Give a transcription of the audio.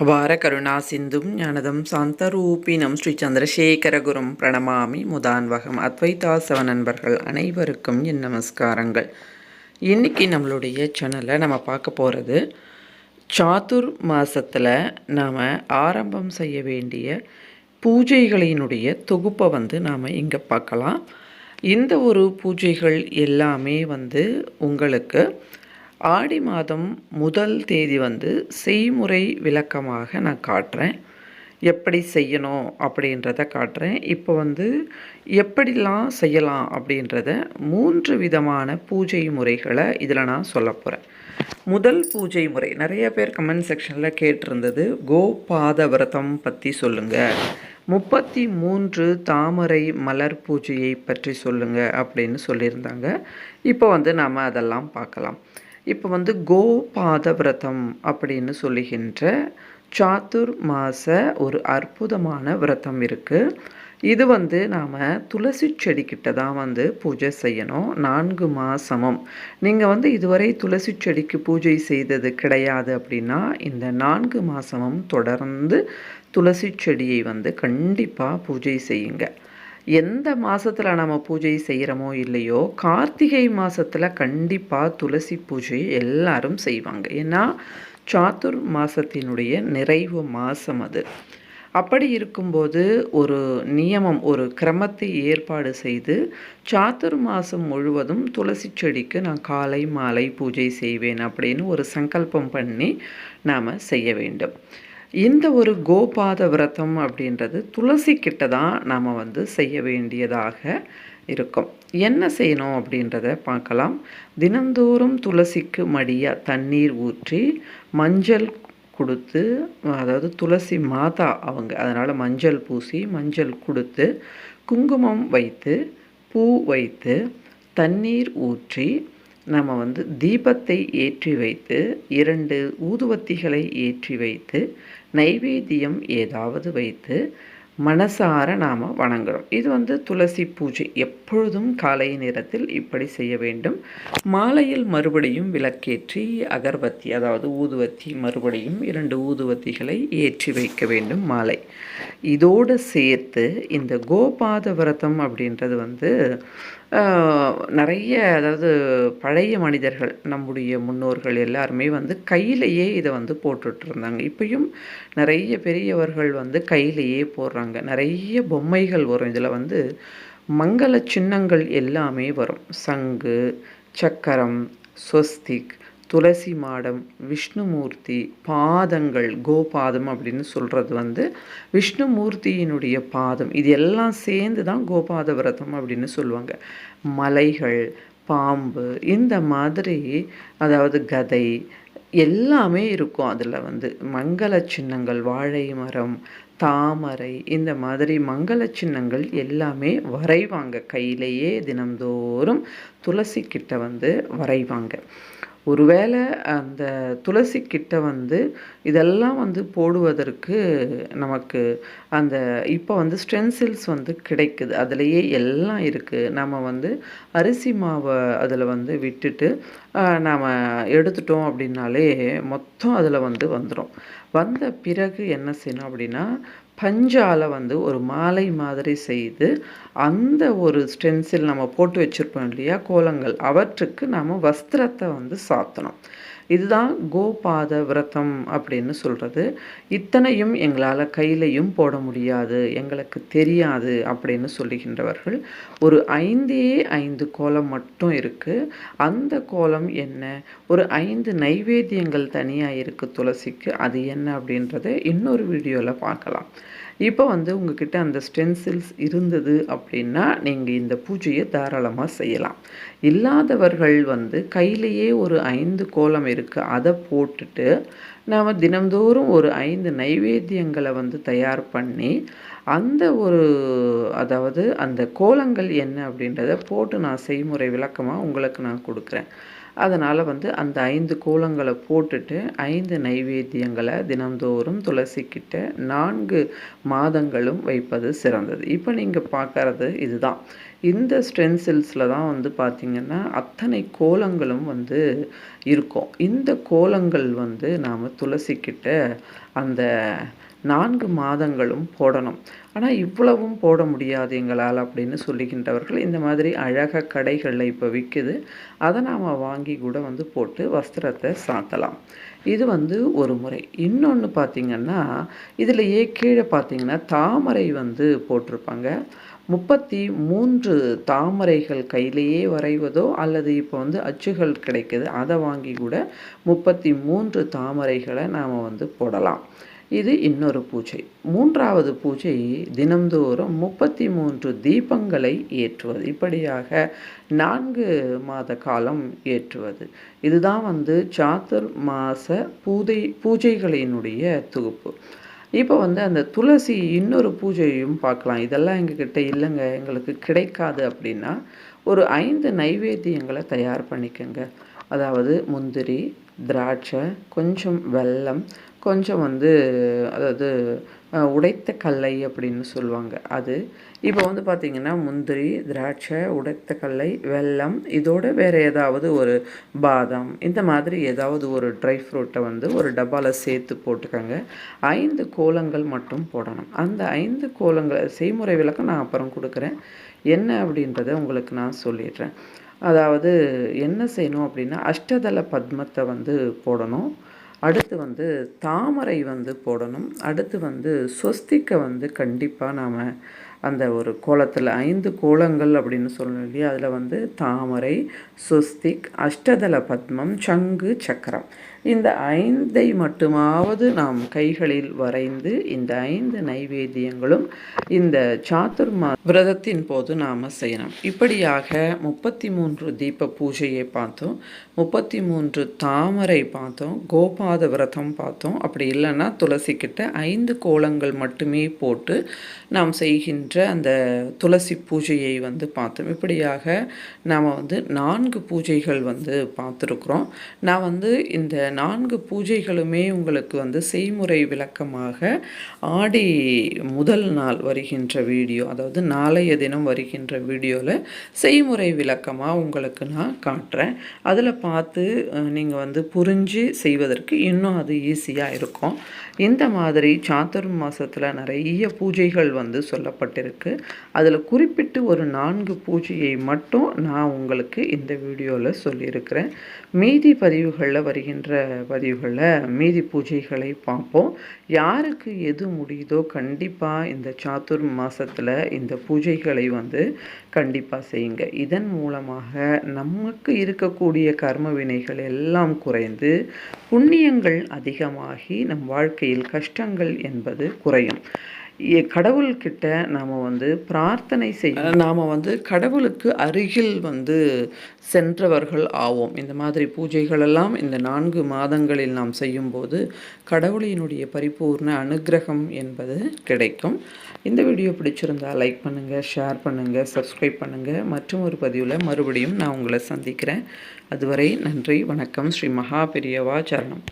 அபார கருணா சிந்தும் ஞானதம் சாந்தரூபினம் ஸ்ரீ சந்திரசேகரகுரும் பிரணமாமி முதான்வகம். அத்வைதாசவ நண்பர்கள் அனைவருக்கும் என் நமஸ்காரங்கள். இன்றைக்கி நம்மளுடைய சேனலை நம்ம பார்க்க போகிறது சாத்துர் மாதத்தில் நாம் ஆரம்பம் செய்ய வேண்டிய பூஜைகளினுடைய தொகுப்பை வந்து நாம் இங்கே பார்க்கலாம். இந்த ஒரு பூஜைகள் எல்லாமே வந்து உங்களுக்கு ஆடி மாதம் முதல் தேதி வந்து செய்முறை விளக்கமாக நான் காட்டுறேன். எப்படி செய்யணும் அப்படின்றத காட்டுறேன். இப்போ வந்து எப்படிலாம் செய்யலாம் அப்படின்றத மூன்று விதமான பூஜை முறைகளை இதில் நான் சொல்ல போகிறேன் முதல் பூஜை முறை நிறைய பேர் கமெண்ட் செக்ஷனில் கேட்டிருந்தது கோபாத விரதம் பற்றி சொல்லுங்கள் முப்பத்தி மூன்று தாமரை மலர் பூஜையை பற்றி சொல்லுங்கள் அப்படின்னு சொல்லியிருந்தாங்க. இப்போ வந்து நாம் அதெல்லாம் பார்க்கலாம். இப்போ வந்து கோபாத விரதம் அப்படின்னு சொல்லுகின்ற சாத்துர் மாத ஒரு அற்புதமான விரதம் இருக்குது இது வந்து நாம் துளசி செடிக்கிட்ட தான் வந்து பூஜை செய்யணும். நான்கு மாதமும் நீங்கள் வந்து இதுவரை துளசி செடிக்கு பூஜை செய்தது கிடையாது அப்படின்னா இந்த நான்கு மாதமும் தொடர்ந்து துளசி செடியை வந்து கண்டிப்பாக பூஜை செய்யுங்க. எந்த மாதத்தில் நம்ம பூஜை செய்கிறோமோ இல்லையோ கார்த்திகை மாதத்தில் கண்டிப்பாக துளசி பூஜை எல்லாரும் செய்வாங்க. ஏன்னா சாத்துர் மாதத்தினுடைய நிறைவு மாதம் அது. அப்படி இருக்கும்போது ஒரு நியமம் ஒரு கிரமத்தை ஏற்பாடு செய்து சாத்துர் மாதம் முழுவதும் துளசி செடிக்கு நான் காலை மாலை பூஜை செய்வேன் அப்படின்னு ஒரு சங்கல்பம் பண்ணி நாம் செய்ய வேண்டும். இந்த ஒரு கோபாத விரதம் அப்படின்றது துளசி கிட்ட தான் நாம் வந்து செய்ய வேண்டியதாக இருக்கும். என்ன செய்யணும் அப்படின்றத பார்க்கலாம். தினந்தோறும் துளசிக்கு மடியாக தண்ணீர் ஊற்றி மஞ்சள் கொடுத்து அதாவது துளசி மாதா அவங்க அதனால் மஞ்சள் பூசி மஞ்சள் கொடுத்து குங்குமம் வைத்து பூ வைத்து தண்ணீர் ஊற்றி நம்ம வந்து தீபத்தை ஏற்றி வைத்து இரண்டு ஊதுவத்திகளை ஏற்றி வைத்து நைவேத்தியம் ஏதாவது வைத்து மனசார நாம் வணங்குறோம். இது வந்து துளசி பூஜை. எப்பொழுதும் காலை நேரத்தில் இப்படி செய்ய வேண்டும். மாலையில் மறுபடியும் விளக்கேற்றி அகர்பத்தி அதாவது ஊதுவத்தி மறுபடியும் இரண்டு ஊதுவத்திகளை ஏற்றி வைக்க வேண்டும் மாலை. இதோடு சேர்த்து இந்த கோபாத விரதம் அப்படின்றது வந்து நிறைய அதாவது பழைய மனிதர்கள் நம்முடைய முன்னோர்கள் எல்லாருமே வந்து கையிலையே இதை வந்து போட்டுட்ருந்தாங்க இப்பயும் நிறைய பெரியவர்கள் வந்து கையிலையே போடுறாங்க. நிறைய பொம்மைகள் வரும். இதில் வந்து மங்கள சின்னங்கள் எல்லாமே வரும். சங்கு சக்கரம் ஸ்வஸ்திக் துளசி மாடம் விஷ்ணுமூர்த்தி பாதங்கள் கோபாதம் அப்படின்னு சொல்கிறது வந்து விஷ்ணுமூர்த்தியினுடைய பாதம். இது எல்லாம் சேர்ந்து தான் கோபாத விரதம் அப்படின்னு சொல்லுவாங்க. மலைகள் பாம்பு இந்த மாதிரி அதாவது கதை எல்லாமே இருக்கும். அதில் வந்து மங்கள சின்னங்கள் வாழை மரம் தாமரை இந்த மாதிரி மங்கள சின்னங்கள் எல்லாமே வரைவாங்க. கையிலேயே தினந்தோறும் துளசி கிட்ட வந்து வரைவாங்க. ஒருவேளை அந்த துளசி கிட்ட வந்து இதெல்லாம் வந்து போடுவதற்கு நமக்கு அந்த இப்போ வந்து ஸ்டென்சில்ஸ் வந்து கிடைக்குது. அதுலேயே எல்லாம் இருக்குது நம்ம வந்து அரிசி மாவை அதில் வந்து விட்டுட்டு நாம் எடுத்துட்டோம் அப்படின்னாலே மொத்தம் அதில் வந்து வந்துடும் வந்த பிறகு என்ன செய்யணும் அப்படின்னா பஞ்சால் வந்து ஒரு மாலை மாதிரி செய்து அந்த ஒரு ஸ்டென்சில் நம்ம போட்டு வச்சுருப்போம் இல்லையா கோலங்கள் அவற்றுக்கு நாம் வஸ்திரத்தை வந்து சாத்தணும். இதுதான் கோபாத விரதம் அப்படின்னு சொல்கிறது இத்தனையும் எங்களால் கையிலையும் போட முடியாது எங்களுக்கு தெரியாது அப்படின்னு சொல்லுகின்றவர்கள். ஒரு ஐந்தே ஐந்து கோலம் மட்டும் இருக்குது அந்த கோலம் என்ன? ஒரு ஐந்து நைவேத்தியங்கள் தனியாக இருக்குது துளசிக்கு அது என்ன அப்படின்றத இன்னொரு வீடியோவில் பார்க்கலாம். இப்போ வந்து உங்ககிட்ட அந்த ஸ்டென்சில்ஸ் இருந்தது அப்படின்னா நீங்கள் இந்த பூஜையை தாராளமாக செய்யலாம். இல்லாதவர்கள் வந்து கையிலேயே ஒரு ஐந்து கோலம் இருக்குது அதை போட்டுட்டு நாம் தினந்தோறும் ஒரு ஐந்து நைவேத்தியங்களை வந்து தயார் பண்ணி அந்த ஒரு அதாவது அந்த கோலங்கள் என்ன அப்படின்றத போட்டு நான் செய்முறை விளக்கமாக உங்களுக்கு நான் கொடுக்குறேன். அதனால் வந்து அந்த ஐந்து கோலங்களை போட்டுட்டு ஐந்து நைவேத்தியங்களை தினந்தோறும் துளசிக்கிட்ட நான்கு மாதங்களும் வைப்பது சிறந்தது. இப்போ நீங்கள் பார்க்கறது இதுதான். இந்த ஸ்டென்சில்ஸில் தான் வந்து பார்த்திங்கன்னா அத்தனை கோலங்களும் வந்து இருக்கும். இந்த கோலங்கள் வந்து நாம் துளசிக்கிட்ட அந்த நான்கு மாதங்களும் போடணும். ஆனால் இவ்வளவும் போட முடியாது எங்களால் அப்படின்னு சொல்லுகின்றவர்கள் இந்த மாதிரி அழகாக கடைகளில் இப்போ விற்குது அதை நாம் வாங்கி கூட வந்து போட்டு வஸ்திரத்தை சாத்தலாம். இது வந்து ஒரு முறை. இன்னொன்று பார்த்திங்கன்னா இதிலேயே கீழே பார்த்திங்கன்னா தாமரை வந்து போட்டிருப்பாங்க. முப்பத்தி மூன்று தாமரைகள் கையிலேயே வரைவதோ அல்லது இப்போ வந்து அச்சுகள் கிடைக்குது அதை வாங்கி கூட முப்பத்தி மூன்று தாமரைகளை நாம் வந்து போடலாம். இது இன்னொரு பூஜை. மூன்றாவது பூஜை தினந்தோறும் முப்பத்தி மூன்று தீபங்களை ஏற்றுவது. இப்படியாக நான்கு மாத காலம் ஏற்றுவது. இதுதான் வந்து சாத்துர் மாச பூதை பூஜைகளினுடைய தொகுப்பு. இப்போ வந்து அந்த துளசி இன்னொரு பூஜையும் பார்க்கலாம். இதெல்லாம் எங்ககிட்ட இல்லைங்க. எங்களுக்கு கிடைக்காது அப்படின்னா ஒரு ஐந்து நைவேத்தியங்களை தயார் பண்ணிக்கோங்க. அதாவது முந்திரி திராட்சை கொஞ்சம் வெல்லம் கொஞ்சம் வந்து அதாவது உடைத்த கல்லை அப்படின்னு சொல்லுவாங்க அது. இப்போ வந்து பார்த்திங்கன்னா முந்திரி திராட்சை உடைத்த கல்லை வெல்லம் இதோட வேறு ஏதாவது ஒரு பாதாம் இந்த மாதிரி ஏதாவது ஒரு ட்ரை ஃப்ரூட்டை வந்து ஒரு டப்பாவில் சேர்த்து போட்டுக்கோங்க. ஐந்து கோலங்கள் மட்டும் போடணும். அந்த ஐந்து கோலங்கள் செய்முறை விளக்கம் நான் அப்புறம் கொடுக்குறேன். என்ன அப்படின்றத உங்களுக்கு நான் சொல்லிடுறேன். அதாவது என்ன செய்யணும் அப்படின்னா அஷ்டதள பத்மத்தை வந்து போடணும். அடுத்து வந்து தாமரை வந்து போடணும். அடுத்து வந்து ஸ்வஸ்திக்கை வந்து கண்டிப்பாக நாம் அந்த ஒரு கோலத்தில் ஐந்து கோலங்கள் அப்படின்னு சொல்லணும் இல்லையா? அதில் வந்து தாமரை ஸ்வஸ்திக் அஷ்டதள பத்மம் சங்கு சக்கரம். இந்த ஐந்தை மட்டுமாவது நாம் கைகளில் வரைந்து இந்த ஐந்து நைவேத்தியங்களும் இந்த சாத்துர்மா விரதத்தின் போது நாம் செய்யணும். இப்படியாக முப்பத்தி மூன்று தீப பூஜையை பார்த்தோம். முப்பத்தி மூன்று தாமரை பார்த்தோம். கோபாத விரதம் பார்த்தோம். அப்படி இல்லைன்னா துளசிக்கிட்ட ஐந்து கோலங்கள் மட்டுமே போட்டு நாம் செய்கின்ற அந்த துளசி பூஜையை வந்து பார்த்தோம். இப்படியாக நாம் வந்து நான்கு பூஜைகள் வந்து பார்த்துருக்குறோம். நான் வந்து இந்த நான்கு பூஜைகளுமே உங்களுக்கு வந்து செய்முறை விளக்கமாக ஆடி முதல் நாள் வருகின்ற வீடியோ அதாவது நாளைய தினம் வருகின்ற வீடியோவில் செய்முறை விளக்கமாக உங்களுக்கு நான் காட்டுறேன். அதில் பார்த்து நீங்கள் வந்து புரிஞ்சு செய்வதற்கு இன்னும் அது ஈஸியாக இருக்கும். இந்த மாதிரி சாத்துர் மாதத்தில் நிறைய பூஜைகள் வந்து சொல்லப்பட்டிருக்கு. அதில் குறிப்பிட்டு ஒரு நான்கு பூஜையை மட்டும் நான் உங்களுக்கு இந்த வீடியோவில் சொல்லியிருக்கிறேன். மீதி பதிவுகளில் வருகின்ற பதிவுகளில் மீதி பூஜைகளை பார்ப்போம். யாருக்கு எது முடியுதோ கண்டிப்பாக இந்த சாத்துர் மாதத்தில் இந்த பூஜைகளை வந்து கண்டிப்பாக செய்யுங்க. இதன் மூலமாக நமக்கு இருக்கக்கூடிய கர்ம வினைகள் எல்லாம் குறைந்து புண்ணியங்கள் அதிகமாகி நம் வாழ்க்கையில் கஷ்டங்கள் என்பது குறையும். கடவுள்கிட்ட நாம் வந்து பிரார்த்தனை செய்ய நாம் வந்து கடவுளுக்கு அருகில் வந்து சென்றவர்கள் ஆவோம். இந்த மாதிரி பூஜைகளெல்லாம் இந்த நான்கு மாதங்களில் நாம் செய்யும்போது கடவுளினுடைய பரிபூர்ண அனுகிரகம் என்பது கிடைக்கும். இந்த வீடியோ பிடிச்சிருந்தால் லைக் பண்ணுங்கள் ஷேர் பண்ணுங்கள் சப்ஸ்கிரைப் பண்ணுங்கள் மற்றும் ஒரு பதிவில் மறுபடியும் நான் உங்களை சந்திக்கிறேன். அதுவரை நன்றி வணக்கம். ஸ்ரீ மகா பெரியவா சரணம்.